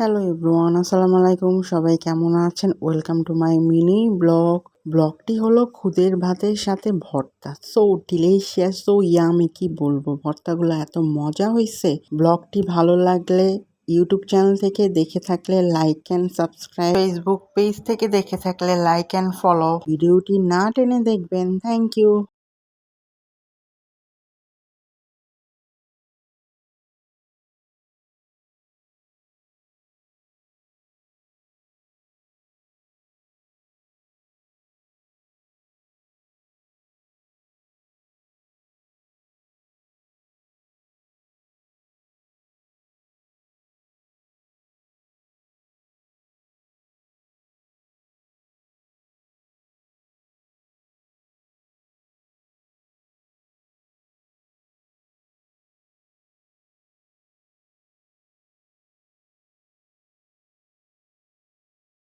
Hello everyone, আসসালামু আলাইকুম। সবাই কেমন আছেন? Welcome to my mini blog ব্লগটি হলো খুদের ভাতের সাথে ভর্তা। সো ডিলিশিয়াস সো ইয়ামি কি বলব? ভর্তাগুলো এত মজা হয়েছে ব্লগটি ভালো লাগলে ইউটিউব চ্যানেল থেকে দেখে থাকলে like and subscribe Facebook page থেকে দেখে থাকলে লাইক অ্যান্ড ফলো ভিডিওটি না টেনে দেখবেন। Thank you